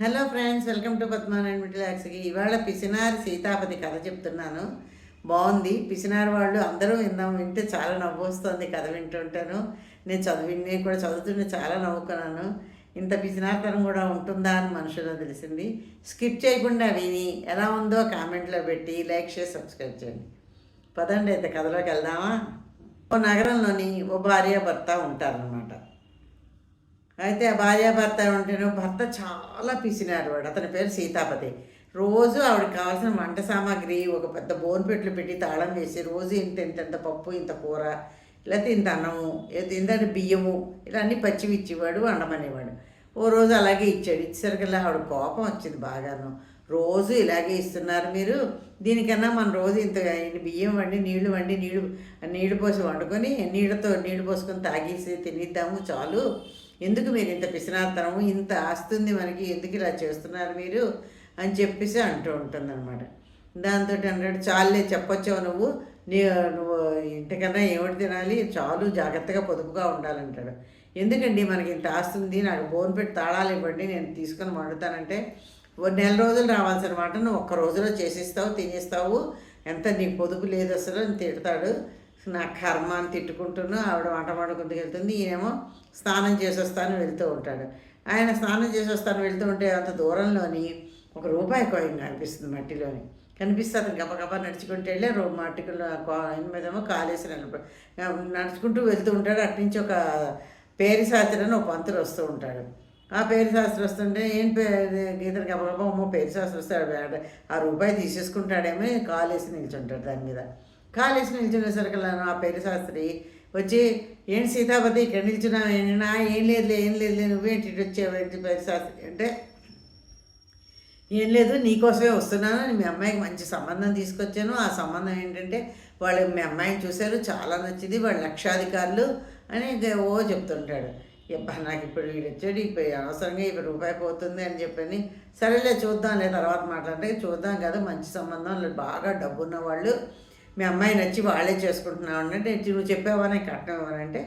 Hello friends welcome to Padmanarayana మిటిలాక్స్కి ఇవాళ పిసినారి సీతాపతి కథ చెప్తున్నాను. బాగుంది. పిసినారి వాళ్ళు అందరూ విందాం వింటే చాలా నవ్వు వస్తుంది కథ వింటుంటాను. నేను చదివి నేను కూడా చదువుతుంటే చాలా నవ్వుకున్నాను. ఇంత పిసినారితనం కూడా ఉంటుందా అని మనుషులో తెలిసింది. స్కిప్ చేయకుండా విని ఎలా ఉందో కామెంట్లో పెట్టి లైక్ చేసి సబ్స్క్రైబ్ చేయండి. పదండి అయితే కథలోకి వెళ్దామా? ఓ నగరంలోని ఓ భార్య భర్త ఉంటారన్నమాట. అయితే ఆ భార్యాభర్త ఉంటేను భర్త చాలా పిసినారు వాడు అతని పేరు సీతాపతి. రోజు ఆవిడకి కావాల్సిన వంట సామాగ్రి ఒక పెద్ద బోన్పెట్లు పెట్టి తాళం వేసి రోజు ఇంత ఇంత ఇంత పప్పు ఇంత కూర లేకపోతే ఇంత అన్నము ఇంత బియ్యము ఇలా అన్ని పచ్చివి ఇచ్చేవాడు వండమనేవాడు. ఓ రోజు అలాగే ఇచ్చాడు. ఇచ్చేసరికల్లా ఆవిడ కోపం వచ్చింది బాగాను. రోజు ఇలాగే ఇస్తున్నారు మీరు. దీనికన్నా మనం రోజు ఇంత బియ్యం వండి నీళ్ళు వండి నీళ్ళు నీళ్ళు పోసి వండుకొని నీళ్ళతో నీళ్ళు పోసుకొని తాగేసి తినిద్దాము చాలు. ఎందుకు మీరు ఇంత పిసినాతనము ఇంత ఆస్తుంది మనకి ఎందుకు ఇలా చేస్తున్నారు మీరు అని చెప్పేసి అంటూ ఉంటుందన్నమాట. దాంతో అంటాడు చాలే చెప్పొచ్చావు నువ్వు. నీ నువ్వు ఇంటికన్నా ఏమిటి తినాలి? చాలు జాగ్రత్తగా పొదుపుగా ఉండాలంటాడు. ఎందుకండి మనకి ఇంత ఆస్తుంది? నాకు బోన్ పెట్టి తాళాలు ఇవ్వండి నేను తీసుకొని వండుతానంటే నెల రోజులు రావాల్సిన మాట నువ్వు ఒక్క రోజులో చేసిస్తావు తినేస్తావు ఎంత నీకు పొదుపు లేదు అసలు అని తిడతాడు. నా కర్మ అని తిట్టుకుంటూను ఆవిడ వంట వండుకుంటూ వెళ్తుంది ఈయనేమో స్నానం చేసి వస్తాను వెళ్తూ ఉంటాడు. ఆయన స్నానం చేసి వస్తాను వెళ్తూ ఉంటే అంత దూరంలోని ఒక రూపాయి కాయిన్ కనిపిస్తుంది మట్టిలోని. కనిపిస్తే అతను గబగబా నడుచుకుంటూ వెళ్ళి రో మట్టికల్లో కాయిన్ మీదేమో కాలేసి నిలబడి నడుచుకుంటూ వెళ్తూ ఉంటాడు. అట్నుంచి ఒక పేరు శాస్త్రి అని ఒక పంతులు వస్తూ ఉంటాడు. ఆ పేరు శాస్త్రి వస్తుంటే ఏం పేరు గీతలు గబగబా అమ్మో పేరు శాస్త్రి వస్తాడు ఆ రూపాయి తీసేసుకుంటాడేమో కాలేసి నిల్చుంటాడు దాని మీద. కాలేసి నిల్చునేసరికల్లాను ఆ పేరు శాస్త్రి. వచ్చి ఏంటి సీతాపతి ఇక్కడ నిల్చున్నావు ఏంటినా ఏం లేదులే ఏం లేదులే నువ్వేంటి ఇటు వచ్చావేంటి పేరు శాస్త్రి. అంటే ఏం లేదు నీకోసమే వస్తున్నాను. మీ అమ్మాయికి మంచి సంబంధం తీసుకొచ్చాను. ఆ సంబంధం ఏంటంటే వాళ్ళు మీ అమ్మాయిని చూశారు చాలా నచ్చింది వాళ్ళు లక్షాధికారులు అని ఓ చెప్తుంటాడు. అబ్బా నాకు ఇప్పుడు వీడు వచ్చాడు ఇప్పుడు అనవసరంగా ఇప్పుడు రూపాయి పోతుంది అని చెప్పని సరేలే చూద్దాంలే తర్వాత మాట్లాడితే. చూద్దాం కదా మంచి సంబంధం వాళ్ళు బాగా డబ్బున్న వాళ్ళు మీ అమ్మాయి నచ్చి వాళ్ళే చేసుకుంటున్నావు అంటే నువ్వు చెప్పావని కట్నం ఇవ్వనంటే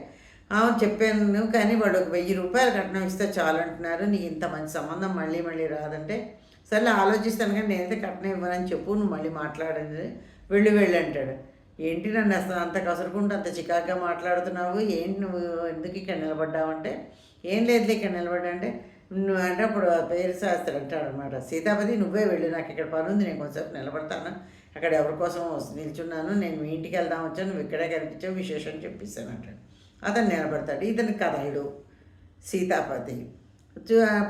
అవును చెప్పాను కానీ వాడు ఒక వెయ్యి రూపాయలు కట్నం ఇస్తే చాలు అంటున్నారు. నీకు ఇంత మంచి సంబంధం మళ్ళీ మళ్ళీ రాదంటే సరే ఆలోచిస్తాను కానీ నేనైతే కట్నం ఇవ్వనని చెప్పు నువ్వు మళ్ళీ మాట్లాడింది వెళ్ళి వెళ్ళి అంటాడు. ఏంటి నన్ను అసలు అంత కసురుకుంటూ అంత చికాగ్గా మాట్లాడుతున్నావు? ఏంటి నువ్వు? ఎందుకు ఇక్కడ నిలబడ్డావంటే ఏం లేదు ఇక్కడ నిలబడ్డా అంటే అంటే అప్పుడు పేరు శాస్త్రి అంటాడు అనమాట సీతాపతి నువ్వే వెళ్ళు నాకు ఇక్కడ పని ఉంది నేను కొంచెం నిలబడతాను. అక్కడ ఎవరి కోసం నిల్చున్నాను నేను మీ ఇంటికి వెళ్దాం వచ్చాను నువ్వు ఇక్కడే కనిపించావు విశేషం చెప్పిస్తాను అంటాడు. అతను నిలబడతాడు. ఇతని కథయుడు సీతాపతి.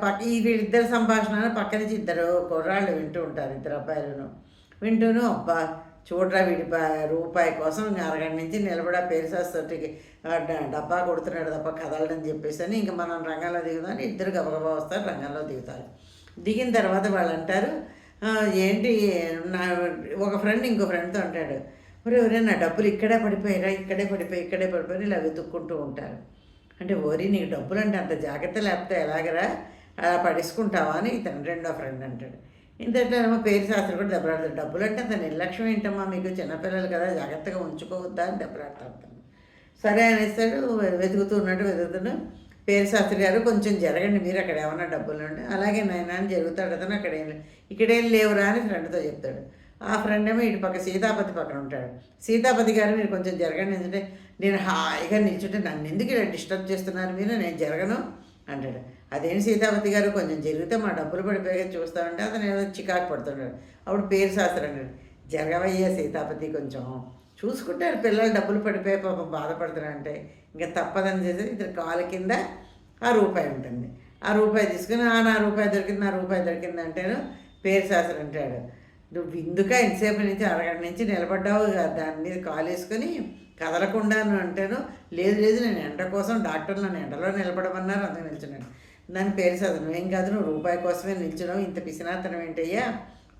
పక్క వీళ్ళిద్దరు సంభాషణ పక్క నుంచి ఇద్దరు కుర్రాళ్ళు వింటూ ఉంటారు ఇద్దరు అబ్బాయిలను. వింటూను అబ్బా చూడరా వీడి రూపాయి కోసం అరగంట నుంచి నిలబడా ఆ పేరు డబ్బా కొడుతున్నాడు తప్ప కదలడని చెప్పేసి అని ఇంక మనం రంగంలో దిగుదాం ఇద్దరు గబగబా వస్తారు రంగంలో దిగుతారు. దిగిన తర్వాత వాళ్ళు అంటారు ఏంటి నా ఒక ఫ్రెండ్ ఇంకో ఫ్రెండ్తో అంటాడు మరి ఎవరైనా డబ్బులు ఇక్కడే పడిపోయారా ఇక్కడే పడిపోయి ఇక్కడే పడిపోయి ఇలా వెతుక్కుంటూ ఉంటారు. అంటే ఓరి నీకు డబ్బులు అంటే అంత జాగ్రత్త లేకపోతే ఎలాగరా? అలా పడేసుకుంటావా? అని ఇతను రెండో ఫ్రెండ్ అంటాడు. ఇంతట్లేమో పేరు శాస్త్రం కూడా దెబ్బలాడుతుంది. డబ్బులు అంటే అంత నిర్లక్ష్యం ఏంటమ్మా? మీకు చిన్నపిల్లలు కదా జాగ్రత్తగా ఉంచుకోవద్దా అని దెబ్బలాడతాడు సరే అనేస్తాడు వెతుకుతూ ఉన్నట్టు వెతుకుతున్నాడు పేరు శాస్త్రి గారు కొంచెం జరగండి మీరు అక్కడ ఏమన్నా డబ్బులు ఉంటే. అలాగే నాయన అని జరుగుతాడు. అతను అక్కడ ఏం ఇక్కడేం లేవురా అని ఫ్రెండ్తో చెప్తాడు. ఆ ఫ్రెండ్ ఏమో ఇటు పక్క సీతాపతి పక్కన ఉంటాడు. సీతాపతి గారు మీరు కొంచెం జరగండి. ఎందుకంటే నేను హాయిగా నిల్చుంటే నన్ను ఎందుకు ఇలా డిస్టర్బ్ చేస్తున్నారు మీరు? నేను జరగను. అంటాడు. అదేం సీతాపతి గారు కొంచెం జరిగితే మా డబ్బులు పడిపోయి చూస్తామంటే అతను ఏదో చికాకు పడుతున్నాడు. అప్పుడు పేరు శాస్త్రం అన్నాడు జరగవయ్యా సీతాపతి కొంచెం. చూసుకుంటారు పిల్లలు డబ్బులు పడిపోయి పాపం బాధపడుతున్నారంటే. ఇంకా తప్పదని చేసి ఇద్దరు కాలు కింద ఆ రూపాయి ఉంటుంది. ఆ రూపాయి తీసుకుని ఆ నా రూపాయి దొరికింది నా రూపాయి దొరికింది అంటేను పేరు శాస్త్రం అంటాడు. నువ్వు ఇందుక ఇంతసేపు నుంచి అరగంట నుంచి నిలబడ్డావు దాని మీద కాలు వేసుకొని కదలకుండాను అంటేను లేదు లేదు నేను ఎండ కోసం డాక్టర్ నన్ను ఎండలో నిలబడమన్నారు అందుకు నిల్చున్నాను. దాని పేరు చదువు ఏం కాదు నువ్వు రూపాయి కోసమే నిల్చున్నావు ఇంత పిసినాతనం ఏంటయ్యా?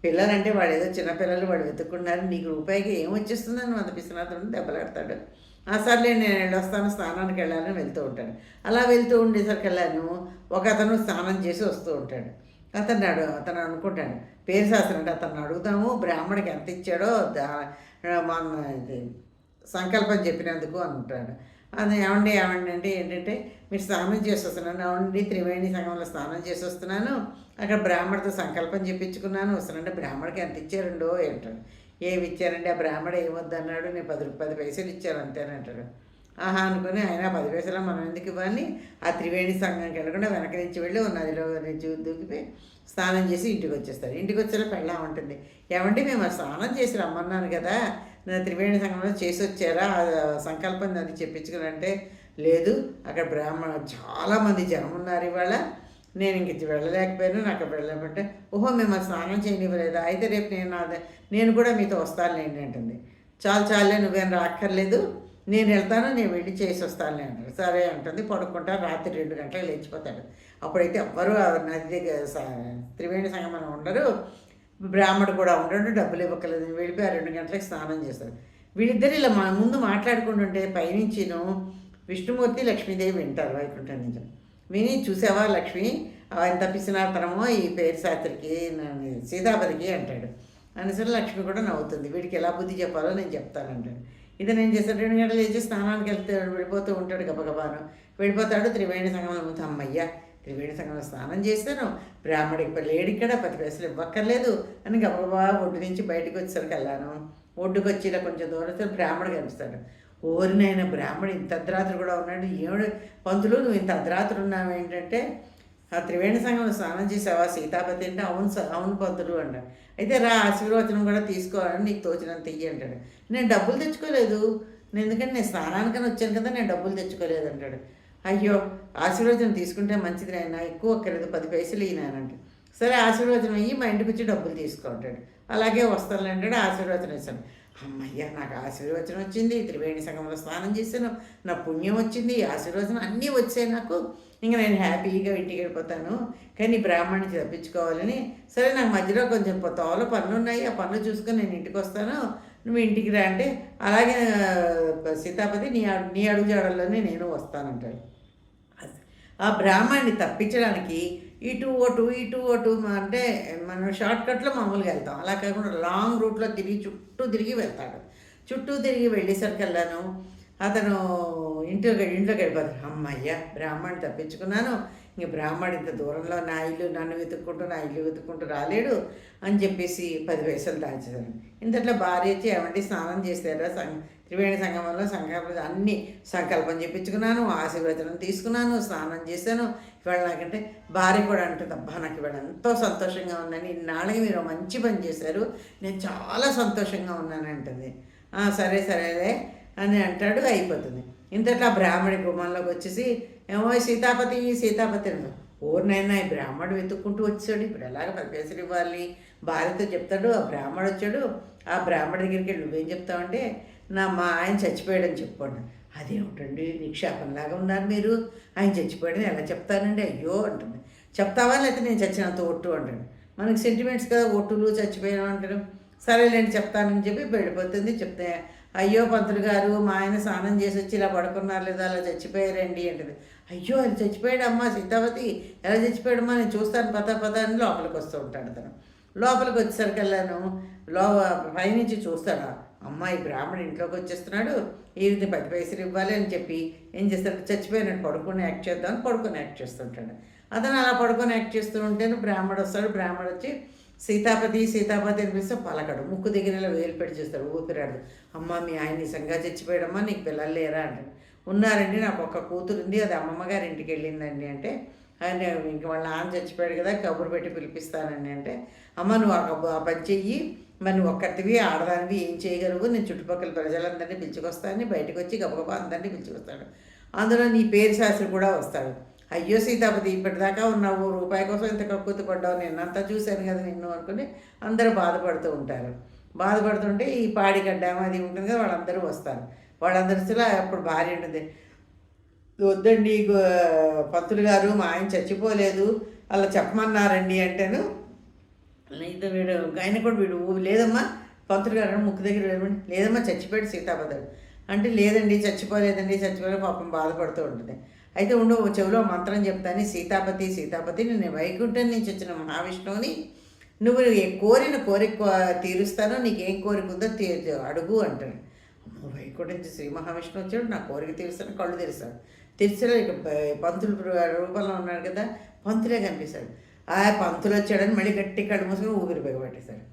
పిల్లలంటే వాడు ఏదో చిన్నపిల్లలు వాడు వెతుక్కున్నారు. నీకు రూపాయికి ఏం వచ్చేస్తుందని నువ్వు అంత పిసినాతనం దెబ్బలాడతాడు. ఆ సర్లే నేను వెళ్ళొస్తాను స్నానానికి వెళ్ళాలని వెళ్తూ ఉంటాడు. అలా వెళ్తూ ఉండేసరికి వెళ్ళాను ఒక అతను స్నానం చేసి వస్తూ ఉంటాడు. అతను అడు అతను అనుకుంటాడు పేరు శాస్త్రం అంటే అతను అడుగుతాము బ్రాహ్మడికి ఎంత ఇచ్చాడో దా మన ఇది సంకల్పం చెప్పినందుకు అంటాడు అది ఏమండి ఏమండి అంటే ఏంటంటే మీరు స్నానం చేసి వస్తున్నాను ఏమండి త్రివేణి సంఘంలో స్నానం చేసి వస్తున్నాను అక్కడ బ్రాహ్మణతో సంకల్పం చెప్పించుకున్నాను వస్తానంటే బ్రాహ్మడికి ఎంత ఇచ్చారండో ఏంటాడు. ఏమి ఇచ్చారండి? ఆ బ్రాహ్మడు ఏమొద్దు అన్నాడు నేను పది పది పైసలు ఇచ్చాను అంతేనంటాడు ఆహా అనుకుని ఆయన పది పైసలు మనం ఎందుకు ఇవ్వాలి? ఆ త్రివేణి సంఘానికి వెళ్ళకుండా వెనక నుంచి వెళ్ళి నదిలో నుంచి దూకిపోయి స్నానం చేసి ఇంటికి వచ్చేస్తారు ఇంటికి వచ్చేలా పెళ్ళా ఉంటుంది. ఏమంటే మేము స్నానం చేసి రమ్మన్నాను కదా త్రివేణి సంఘంలో చేసి వచ్చారా ఆ సంకల్పం అది చెప్పించుకుని లేదు అక్కడ బ్రాహ్మణ చాలామంది జనం ఉన్నారు ఇవాళ. నేను ఇంక వెళ్ళలేకపోయాను నాకు వెళ్ళలేకపోతే ఓహో మేము ఆ స్నానం చేయనివ్వలేదు? అయితే రేపు నేను నేను కూడా మీతో వస్తానులేండి అంటుంది. చాలు చాలే నువ్వేం రాక్కర్లేదు. నేను వెళ్తాను నేను వెళ్ళి చేసి వస్తానులే అంటారు సరే అంటుంది. పడుకుంటా రాత్రి రెండు గంటలకు లేచిపోతాడు. అప్పుడైతే ఎవ్వరూ ఆ నది దగ్గర త్రివేణి సంగమనం ఉండరు. బ్రాహ్మడు కూడా ఉండడు డబ్బులు ఇవ్వకలేదు. వెళ్ళిపోయి ఆ రెండు గంటలకు స్నానం చేస్తారు వీళ్ళిద్దరు ఇలా మా ముందు మాట్లాడుకుంటుంటే పైనుంచిను విష్ణుమూర్తి లక్ష్మీదేవి వింటారు వైకుంఠం నుంచి. విని చూసావా లక్ష్మి? ఎంత పిసినాతనమో ఈ పేరు శాస్త్రికి నన్ను సీతాపతికి అంటాడు. అనేసరి లక్ష్మి కూడా నవ్వుతుంది. వీడికి ఎలా బుద్ధి చెప్పాలో నేను చెప్తానంటాడు. ఇది నేను చేస్తాను రెండు గంటలు చేసి స్నానానికి వెళ్తాడు వెళ్ళిపోతూ ఉంటాడు గబగబాను. వెళ్ళిపోతాడు త్రివేణి సంగమం అమ్మయ్య త్రివేణి సంగమం స్నానం చేస్తాను బ్రాహ్మడికి ఇప్పుడు లేడు ఇక్కడ పది పైసలు ఇవ్వక్కర్లేదు అని గబగబా ఒడ్డు నుంచి బయటకు వచ్చేసరికి వెళ్ళాను. ఒడ్డుకు వచ్చి ఇలా కొంచెం దూరం బ్రాహ్మడు కనిపిస్తాడు. ఓరినైనా బ్రాహ్మడు ఇంత అర్ధరాత్రి కూడా ఉన్నాడు. ఏమిడు? పంతులు నువ్వు ఇంత అర్ధరాత్రి ఉన్నావు ఏంటంటే ఆ త్రివేణి సంఘంలో స్నానం చేసావా? సీతాపతి అంటే అవును స- అవును పంతులు అంట అయితే రా ఆశీర్వచనం కూడా తీసుకోవాలని నీకు తోచినంత ఇయ్యి అంటాడు. నేను డబ్బులు తెచ్చుకోలేదు. నేను ఎందుకంటే నేను స్నానానికని వచ్చాను కదా నేను డబ్బులు తెచ్చుకోలేదు అంటాడు. అయ్యో ఆశీర్వచనం తీసుకుంటే మంచిది నాయన ఎక్కువ అక్కర్లేదు పది పైసలు ఈయనంట సరే ఆశీర్వచనం అయ్యి మా ఇంటికి వచ్చి డబ్బులు తీసుకుంటాడు అలాగే వస్తాను అంటాడు ఆశీర్వచనం ఇస్తాను. అమ్మయ్య నాకు ఆశీర్వచనం వచ్చింది త్రివేణి సంఘంలో స్నానం చేశాను నా పుణ్యం వచ్చింది ఆశీర్వచనం అన్నీ వచ్చాయి నాకు. ఇంకా నేను హ్యాపీగా ఇంటికి వెళ్ళిపోతాను కానీ బ్రాహ్మణి తప్పించుకోవాలని సరే నాకు మధ్యలో కొంచెం తోల తోవలో పనులు ఉన్నాయి ఆ పనులు చూసుకొని నేను ఇంటికి వస్తాను. నువ్వు ఇంటికి రా అంటే అలాగే సీతాపతి నీ నీ అడుగు జాడల్లోనే నేను వస్తానంటాడు. ఆ బ్రాహ్మణ్ణి తప్పించడానికి ఇటు ఓటు ఇటు ఓటు అంటే మనం షార్ట్కట్లో మామూలుగా వెళ్తాం. అలా కాకుండా లాంగ్ రూట్లో తిరిగి చుట్టూ తిరిగి వెళ్తాడు. చుట్టూ తిరిగి వెళ్ళేసరికి వెళ్ళాను అతను ఇంట్లో ఇంట్లోకి గడిపోతాడు. అమ్మయ్య బ్రాహ్మణ్ తప్పించుకున్నాను. ఇంక బ్రాహ్మణ్ ఇంత దూరంలో నా ఇల్లు నన్ను వెతుక్కుంటూ నా ఇల్లు వెతుక్కుంటూ రాలేడు అని చెప్పేసి పది పైసలు దాచేదాను ఇంతట్లో భార్య వచ్చి ఏమంటే స్నానం చేస్తారా సం త్రివేణి సంగమంలో సంకల్పం అన్ని సంకల్పం చెప్పించుకున్నాను ఆశీర్వచనం తీసుకున్నాను స్నానం చేశాను. ఇవాళ నాకంటే భార్య కూడా అంటుంది అబ్బా నాకు ఇవాళ ఎంతో సంతోషంగా ఉందని ఇన్నాళ్ళకి మీరు మంచి పని చేశారు. నేను చాలా సంతోషంగా ఉన్నాను అంటుంది. సరే సరేలే అని అంటాడు అయిపోతుంది. ఇంతట బ్రాహ్మణి బ్రాహ్మడి గుమ్మంలోకి వచ్చేసి ఏమో సీతాపతి సీతాపతి అన్నాడు ఓరినైనా ఈ బ్రాహ్మడు వెతుక్కుంటూ వచ్చాడు. ఇప్పుడు ఎలాగ పది ఇవ్వాలి? భార్యతో చెప్తాడు. ఆ బ్రాహ్మడు వచ్చాడు. ఆ బ్రాహ్మడి దగ్గరికి వెళ్ళి నువ్వేం చెప్తావంటే నా మా ఆయన చచ్చిపోయాడని చెప్పుకోండి అదేమిటండి నిక్షేపంలాగా ఉన్నారు మీరు? ఆయన చచ్చిపోయాడని ఎలా చెప్తానండి? అయ్యో అంటుంది. చెప్తావా లేకపోతే నేను చచ్చినంత ఒట్టు అంటాడు. మనకి సెంటిమెంట్స్ కదా ఒట్టులు చచ్చిపోయాను అంటారు సరేలేండి చెప్తానని చెప్పి వెళ్ళిపోతుంది చెప్తే అయ్యో పంతులు గారు మా ఆయన స్నానం చేసి వచ్చి ఇలా పడుకున్నారు లేదా అలా చచ్చిపోయారండి అంటది. అయ్యో అది చచ్చిపోయాడమ్మా సీతావతి ఎలా చచ్చిపోయాడమ్మా? నేను చూస్తాను పద పద అని లోపలికి వస్తూ ఉంటాడు అతను లోపలికి వచ్చేసరికి వెళ్ళాను లో పైనుంచి చూస్తాడు? అమ్మాయి బ్రాహ్మణుడు ఇంట్లోకి వచ్చేస్తున్నాడు ఈ పది పైసలు ఇవ్వాలి అని చెప్పి ఏం చేస్తాడు? చచ్చిపోయినాడు పడుకొని యాక్ట్ చేద్దాం పడుకొని యాక్ట్ చేస్తుంటాడు. అతను అలా పడుకొని యాక్ట్ చేస్తూ ఉంటేనే బ్రాహ్మడు వస్తాడు బ్రాహ్మడు వచ్చి సీతాపతి సీతాపతి అనిపిస్తే పలకడు. ముక్కు దగ్గర వేలు పెట్టి చూస్తాడు ఊపిరాడు అమ్మ మీ ఆయన నిజంగా చచ్చిపోయాడమ్మా నీకు పిల్లలు లేరా అంటాడు. ఉన్నారండి నాకు ఒక కూతురు ఉంది అది అమ్మమ్మ గారి ఇంటికి వెళ్ళిందండి అంటే ఆయన ఇంక వాళ్ళ నాన్న చచ్చిపోయాడు కదా కబురు పెట్టి పిలిపిస్తానండి అంటే అమ్మ నువ్వు ఆ కబు ఆ పని చెయ్యి మరి నువ్వు ఒక్కటివి ఆడదానివి ఏం చేయగలవు నేను చుట్టుపక్కల ప్రజలందరినీ పిలుచుకొస్తానని బయటకు వచ్చి గబగబా అందరినీ పిలుచుకొస్తాడు. అందులో నీ పేరు శాస్త్రి కూడా వస్తాడు. అయ్యో సీతాపతి ఇప్పటిదాకా ఉన్నావు రూపాయి కోసం ఇంత కక్కుతు పడ్డావు నిన్నంతా చూశాను కదా నిన్ను అనుకుని అందరూ బాధపడుతూ ఉంటారు. బాధపడుతుంటే ఈ పాడిగడ్డ అది ఉంటుంది కదా వాళ్ళందరూ వస్తారు. వాళ్ళందరిలో అప్పుడు భార్య ఉంటుంది. వద్దండి పత్తులు పంతులు గారు మా ఆయన చచ్చిపోలేదు అలా చెప్పమన్నారండి అంటేను లేదు వీడు ఆయన కూడా వీడు లేదమ్మా పంతులు గారు ముక్కు దగ్గర లేదమ్మా చచ్చిపోయాడు సీతాపదాడు అంటే లేదండి చచ్చిపోలేదండి చచ్చిపోలేదు పాపం బాధపడుతూ ఉంటుంది. అయితే ఉండు ఓ చెవిలో మంత్రం చెప్తాను సీతాపతి సీతాపతి నేను వైకుంఠం నుంచి వచ్చిన మహావిష్ణువుని నువ్వు ఏ కోరిన కోరిక తీరుస్తానో నీకు ఏం కోరిక ఉందో తీ అడుగు అంటాడు. వైకుంఠం నుంచి శ్రీ మహావిష్ణువు వచ్చాడు నా కోరిక తీరుస్తాను కళ్ళు తెరిస్తాడు. తెరిచాడు ఇక పంతులు రూపంలో ఉన్నాడు కదా పంతులే కనిపిస్తాడు. ఆ పంతులు వచ్చాడని మళ్ళీ గట్టి కళ్ళు మూసుకొని ఊపిరి బిగబట్టేశాడు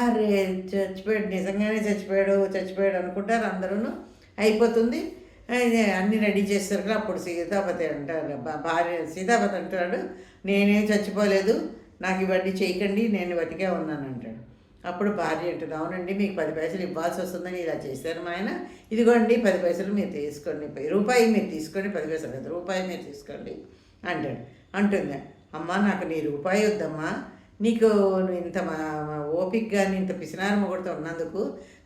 అరే చచ్చిపోయాడు నిజంగానే చచ్చిపోయాడు చచ్చిపోయాడు అనుకుంటారు అందరూ అయిపోతుంది. అన్ని రెడీ చేస్తారు కదా అప్పుడు సీతాపతి అంటారు భార్య సీతాపతి అంటాడు నేనేం చచ్చిపోలేదు నాకు ఇవన్నీ చేయకండి నేను బతికే ఉన్నాను అంటాడు. అప్పుడు భార్య అంటుంది అవునండి మీకు పది పైసలు ఇవ్వాల్సి వస్తుందని ఇలా చేశారు మా ఆయన. ఇదిగోండి పది పైసలు మీరు తీసుకోండి రూపాయి మీరు తీసుకోండి పది పైసలు కదా రూపాయి మీరు తీసుకోండి అంటాడు. అంటుంది. అమ్మ నాకు నీ రూపాయి వద్దమ్మా. నీకు నువ్వు ఇంత మా- ఓపికగా ఇంత పిసినారు మొగుడుతో ఉన్నందుకు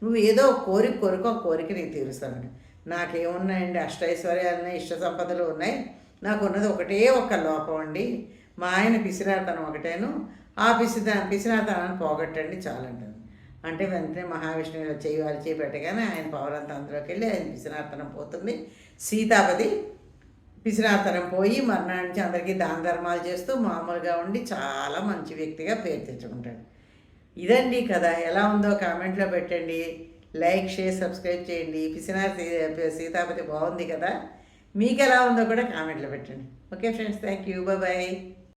నువ్వు ఏదో ఒక కోరిక కోరిక కోరిక నీకు తీరుస్తాను నాకేమున్నాయండి? అష్టైశ్వర్యాలు ఉన్నాయి ఇష్ట సంపదలు ఉన్నాయి. నాకు ఉన్నది ఒకటే ఒక లోపం అండి. మా ఆయన పిసినాతనం ఒకటేను. ఆ పిసిదా పిసినాతనాన్ని పోగొట్టండి చాలంటుంది. అంటే వెంటనే మహావిష్ణువు ఇలా చేయి వాళ్ళు చేయి పెట్టగానే ఆయన పవరంతా అందులోకి వెళ్ళి ఆయన పిసినార్తనం పోతుంది. సీతాపతి పిసినాతనం పోయి మర్నాడు నుంచి అందరికీ దాన ధర్మాలు చేస్తూ మామూలుగా ఉండి చాలా మంచి వ్యక్తిగా పేరు తెచ్చుకుంటాడు. ఇదండి కదా ఎలా ఉందో కామెంట్లో పెట్టండి. లైక్ షేర్ సబ్స్క్రైబ్ చేయండి. పిసినార్ సీ- సీతాపతి బాగుంది కదా. మీకు ఎలా ఉందో కూడా కామెంట్లో పెట్టండి. Okay friends thank you. Bye.